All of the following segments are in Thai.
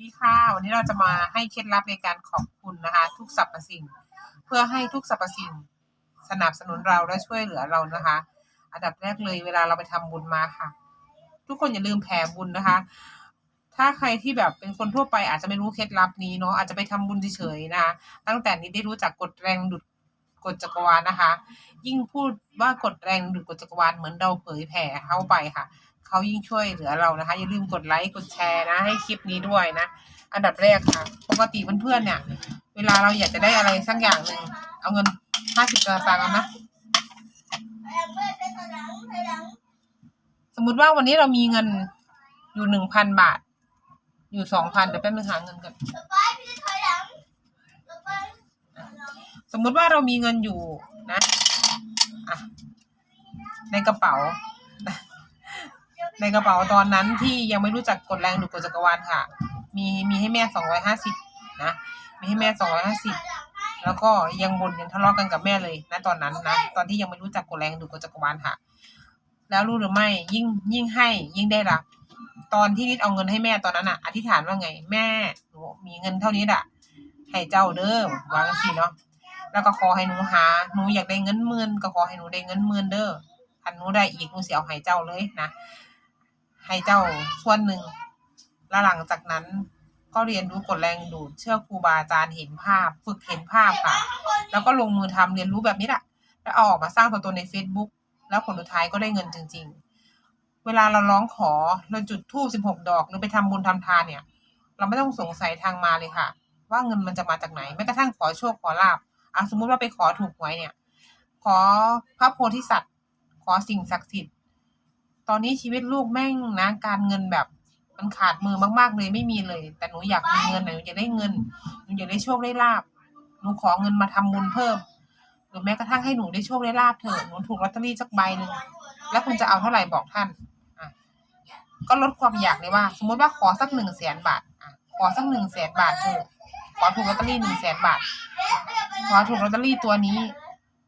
ดีค่ะ วันนี้เราจะมาให้เคล็ดลับในการขอบคุณนะคะ ทุกสรรพสิ่ง เพื่อให้ทุกสรรพสิ่งสนับสนุนเราและช่วยเหลือเรานะคะ อันดับแรกเลยเวลาเราไปทำบุญมาค่ะ ทุกคนอย่าลืมแผ่บุญนะคะ ถ้าใครที่แบบเป็นคนทั่วไปอาจจะไม่รู้เคล็ดลับนี้เนาะอาจจะไปทำบุญเฉยๆนะคะตั้งแต่นี้ได้รู้จักกฎแรงดุดกฎจักรวาลนะคะ ยิ่งพูดว่ากฎแรงดุดกฎจักรวาลเหมือนเราเผยแผ่เข้าไปค่ะ เขายิ่งช่วยเหลือเรานะคะ อย่าลืมกดไลค์กดแชร์นะ ให้คลิปนี้ด้วยนะ อันดับแรกค่ะ ปกติเพื่อนๆเนี่ย เวลาเราอยากจะได้อะไรสักอย่างหนึ่งเอาเงินห้าสิบตางค์เอานะสมมติว่าวันนี้เรามีเงินอยู่หนึ่งพันบาท อยู่สองพันเดี๋ยวแป๊บนึงหาเงินก่อนสมมุติว่าเรามีเงินอยู่นะะในกระเป๋า ในกระเป๋าตอนนั้นที่ยังไม่รู้จักกฎแรงดูดกฎจักรวาลค่ะ มีมีให้แม่สองร้อยห้าสิบนะ มีให้แม่สองร้อยห้าสิบแล้วก็ยังบ่นยังทะเลาะกันกับแม่เลยนะตอนนั้นนะตอนที่ยังไม่รู้จักกฎแรงดูดกฎจักรวาลค่ะ แล้วรู้หรือไม่ยิ่งยิ่งให้ยิ่งได้รับตอนที่นิดเอาเงินให้แม่ตอนนั้นอะอธิษฐานว่าไง แม่หนูมีเงินเท่านี้อะให้เจ้าเด้อวางสิเนาะแล้วก็ขอให้หนูหาหนูอยากได้เงินหมื่นก็ขอให้หนูได้เงินหมื่นเด้อคันหนูได้อีกหนูเสิเอาให้เจ้าเลยนะ ให้เจ้าส่วนหนึ่ง แล้วหลังจากนั้นก็เรียนรู้กฎแรงดูด เชื่อครูบาอาจารย์เห็นภาพ ฝึกเห็นภาพค่ะ แล้วก็ลงมือทำเรียนรู้แบบนี้แหละแล้วเอาออกมาสร้างตัวตนใน Facebook แล้วผลสุดท้ายก็ได้เงินจริง ๆ เวลาเราร้องขอเราจุดธูปสิบหกดอกหรือไปทำบุญทำทานเนี่ย เราไม่ต้องสงสัยทางมาเลยค่ะ ว่าเงินมันจะมาจากไหนแม้กระทั่งขอโชคขอลาบอะสมมุติว่าไปขอถูกหวยเนี่ย ขอพระโพธิสัตว์ ขอสิ่งศักดิ์สิทธิ์ ตอนนี้ชีวิตลูกแม่งนะการเงินแบบ มันขาดมือมากๆเลยไม่มีเลย แต่หนูอยากมีเงินหนูอยากได้เงินหนูอยากได้โชคได้ลาบหนูขอเงินมาทำบุญเพิ่มหรือแม้กระทั่งให้หนูได้โชคได้ลาบเถอะหนูถูกลอตเตอรี่สักใบหนึ่งแล้วคุณจะเอาเท่าไหร่บอกท่านอะก็ลดความอยากเลยว่า สมมติว่าขอสักหนึ่งแสนบาทอะขอสักหนึ่งแสนบาทเถอะขอถูกลอตเตอรี่หนึ่งแสนบาท ขอถูกลอตเตอรี่ตัวนี้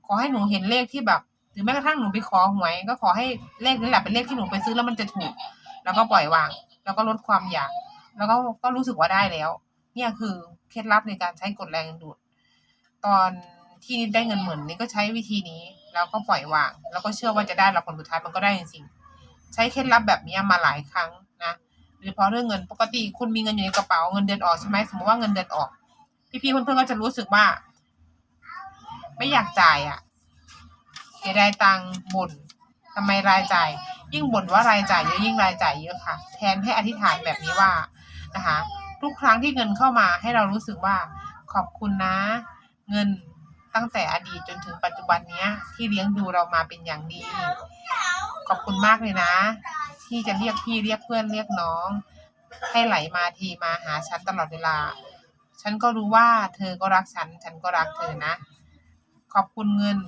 ขอให้หนูเห็นเลขที่แบบ รือแม้กระทั่งหนูไปขอหวย ก็ขอให้เลขนี้แหละเป็นเลขที่หนูไปซื้อแล้วมันจะถูก แล้วก็ปล่อยวาง แล้วก็ลดความอยาก แล้วก็ก็รู้สึกว่าได้แล้ว เนี่ยคือเคล็ดลับในการใช้กดแรงดูด ตอนที่ได้เงินหมื่นนี่ก็ใช้วิธีนี้ แล้วก็ปล่อยวาง แล้วก็เชื่อว่าจะได้แล้วผลสุดท้ายมันก็ได้จริงๆใช้เคล็ดลับแบบนี้มาหลายครั้งนะโดยเฉพาะเรื่องเงินปกติคุณมีเงินอยู่ในกระเป๋าเงินเดือนออกใช่ไหมสมมติว่าเงินเดือนออก พี่ๆเพื่อนๆก็จะรู้สึกว่า ไม่อยากจ่ายอะ เสียดายตังบ่นทำไมรายจ่าย ยิ่งบ่นว่ารายจ่ายเยอะยิ่งรายจ่ายเยอะค่ะ แทนให้อธิษฐานแบบนี้ว่านะคะ ทุกครั้งที่เงินเข้ามาให้เรารู้สึกว่าขอบคุณนะ เงินตั้งแต่อดีตจนถึงปัจจุบันเนี้ย ที่เลี้ยงดูเรามาเป็นอย่างดี ขอบคุณมากเลยนะ ที่จะเรียกพี่เรียกเพื่อนเรียกน้อง ให้ไหลมาทีมาหาฉันตลอดเวลา ฉันก็รู้ว่าเธอก็รักฉัน ฉันก็รักเธอนะ ขอบคุณเงิน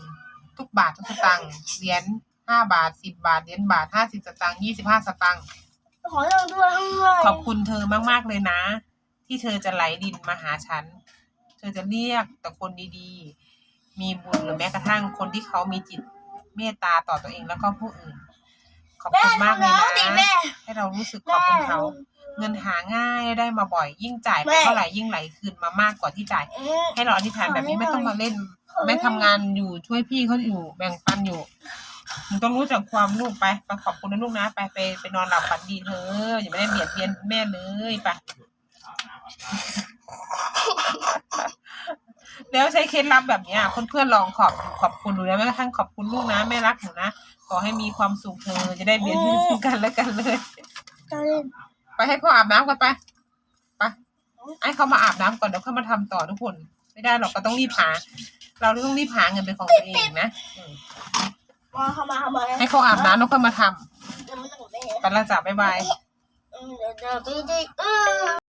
ทุกบาททุกสตางค์เหรียญห้าบาทสิบบาทเหรียญบาทห้าสิบสตางค์ยี่สิบห้าสตางค์ขอเรื่องด้วยด้วยขอบคุณเธอมากๆเลยนะ ที่เธอจะไหลดินมาหาฉัน เธอจะเรียกแต่คนดีๆ มีบุญหรือแม้กระทั่งคนที่เขามีจิตเมตตาต่อตัวเองแล้วก็ผู้อื่น ขอบคุณมากเลยแม่นะแม่ให้เรารู้สึกขอบคุณเขา เงินหาง่ายได้มาบ่อย ยิ่งจ่ายไปแม่เท่าไหร่ยิ่งไหลคืนมามากกว่าที่จ่าย ให้เราอธิษฐานแบบนี้ไม่ต้องมาเล่นแม่ทำงานอยู่ช่วยพี่เขาอยู่แบ่งปันอยู่หนูต้องรู้จักความลูกไปไปขอบคุณนะลูกนะไปไปไปนอนหลับฝันดีเธอะอย่าไม่ได้เบียดเบียนแม่เลยไปแล้วใช้เคล็ดลับแบบเนี้ยเพื่อนๆลองขอบขอบคุณดูแล้วแม้กระทั่งขอบคุณลูกนะแม่รักหนูนะขอให้มีความสุขเธอจะได้เบียดเบียนซึ่งกันและกันเลยจะเล่นไป ให้พ่ออาบน้ำก่อนไป ไปให้เขามาอาบน้ำก่อนเดี๋ยวค่อยมาทำต่อทุกคน ไม่ได้หรอกก็ต้องรีบหา เราต้องรีบหาเงินเป็นของตัวเองนะอืมมาเข้ามาเข้ามาให้เขาอาบน้ำแล้วค่อยมาทยังไม่ต้องแม่ำไปและจ้ะบ๊ายบาย อืมเดี๋ยวเดี๋ยวไปดิเออ